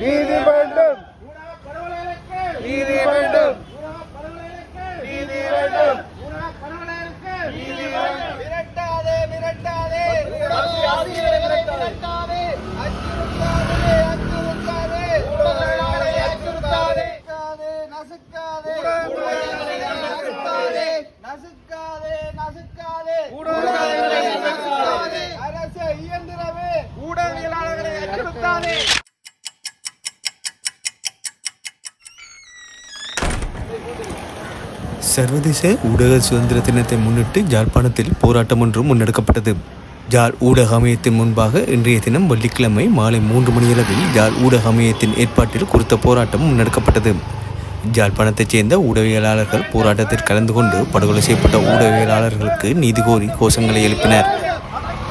நீதி வேண்டும் நீதி வேண்டும் நீதி வேண்டும் மிரட்டாதே மிரட்டாதே மிரட்டாதே அச்சுறுத்தாதே. அச்சுறுத்தாதே நசுக்காதே நசுக்காதே நசுக்காதே நசுக்காதே நசுக்காதே அரசு இயந்திரமே. ஊடகவியலாளர்களை அச்சுறுத்தாதே. சர்வதேச ஊடக சுதந்திர தினத்தை முன்னிட்டு ஜாழ்ப்பாணத்தில் போராட்டம் ஒன்றும் முன்னெடுக்கப்பட்டது. ஜார் ஊடக அமையத்தின் முன்பாக இன்றைய தினம் வெள்ளிக்கிழமை மாலை மூன்று மணியளவில் ஜார் ஊடக அமையத்தின் ஏற்பாட்டில் குறித்த போராட்டம் முன்னெடுக்கப்பட்டது. ஜாழ்ப்பாணத்தைச் சேர்ந்த ஊடகவியலாளர்கள் போராட்டத்தில் கலந்து கொண்டு படுகொலை செய்யப்பட்ட ஊடகவியலாளர்களுக்கு நீதி கோரி கோஷங்களை எழுப்பினர்.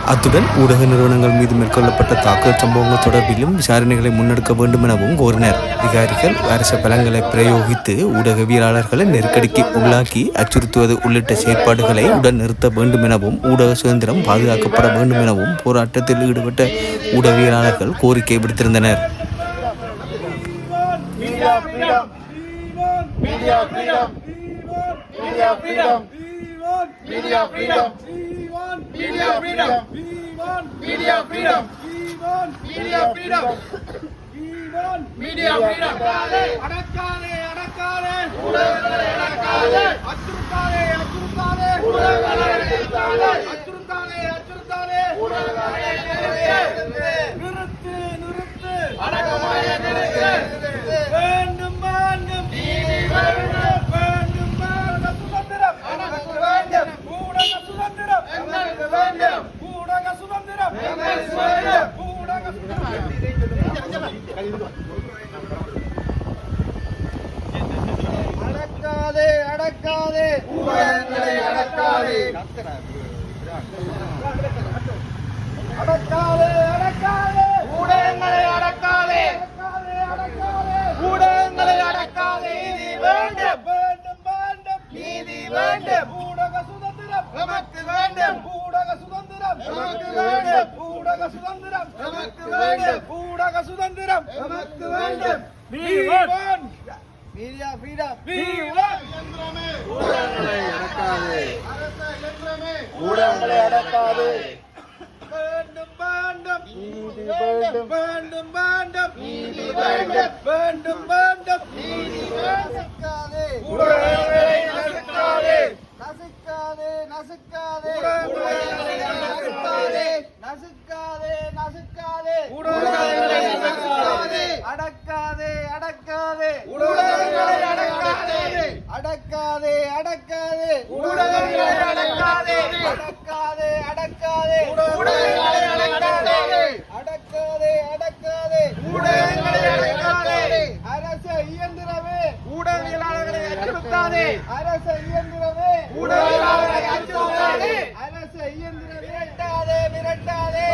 அத்துடன் ஊடக நிறுவனங்கள் மீது மேற்கொள்ளப்பட்ட தாக்குதல் சம்பவங்கள் தொடர்பிலும் விசாரணைகளை முன்னெடுக்க வேண்டும் எனவும் கோரினர் அதிகாரிகள் அரச பலங்களை பிரயோகித்து ஊடகவியலாளர்களை நெருக்கடிக்கு உள்ளாக்கி அச்சுறுத்துவது உள்ளிட்ட செயற்பாடுகளை உடன் நிறுத்த வேண்டும் எனவும் ஊடக சுதந்திரம் பாதுகாக்கப்பட வேண்டும் எனவும் போராட்டத்தில் ஈடுபட்ட ஊடகவியலாளர்கள் கோரிக்கை விடுத்திருந்தனர் media freedom media freedom media freedom media freedom media freedom media freedom media freedom அடக்காதே அடக்காதே ஊடகங்களை அடக்காதே. அச்சுறுத்தாதே அச்சுறுத்தாதே. ஊடகங்களை அடக்காதே. அச்சுறுத்தாதே அச்சுறுத்தாதே. ஊடகங்களை அடக்காதே அடக்காதே. அடக்காதே அடக்காதே ஊடகங்களை அடக்காதே அடக்காதே ஊடகங்களை அடக்காதே நீதி வேண்டும் வேண்டும் வேண்டும் நீதி வேண்டும் ஊடக சுதந்திரம் நமக்கு வேண்டும் ஊடக சுதந்திரம் நமக்கு வேண்டும் ஊடக சுதந்திரம் நமக்கு வேண்டும் ஊடக சுதந்திரம் நமக்கு வேண்டும் மீடியா ஃப்ரீடம் ஊடகங்களை அடக்காது. வேண்டும் வேண்டும். நீதி வேண்டும் வேண்டும். வேண்டும் நீதி வேண்டும். வேண்டும் வேண்டும் நீதி நசுக்காதே. ஊடகங்களை நசுக்காதே. நசுக்காதே நசுக்காதே ஊடகங்களை நசுக்காதே. நசுக்காதே நசுக்காதே ஊடகங்களை நசுக்காதே. அடக்காதே அடக்காதே ஊடகங்களை அடக்காதே. அடக்காதே அடக்காதே ஊடகங்களை அடக்காதே. அடக்காதே அடக்காதே ஊடகங்களை அடக்காதே. அடக்காதே அடக்காதே ஊடகங்களை அடக்காதே. அரச இயந்திரமே. ஊடகவியலாளர்களை அச்சுறுத்தாதே. அரச இயந்திரமே. மிரட்டாதே மிரட்டாதே.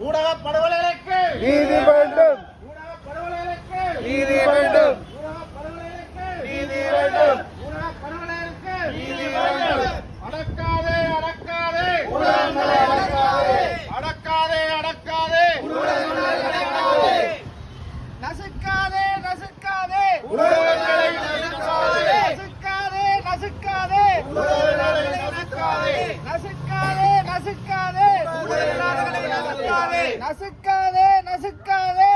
ஊடக படுகொலைகளுக்கு நீதி வேண்டும் நீதி வேண்டும் நீதி வேண்டும் நீதி வேண்டும். அடக்காதே அடக்காதே அடக்காதே. அடக்காதே. நசுக்காதே நசுக்காதே நசுக்காதே. நசுக்காதே நசுக்காதே நசுக்காதே. நசுக்காதே. நசுக்காதே. நசுக்காதே. நசுக்காதே.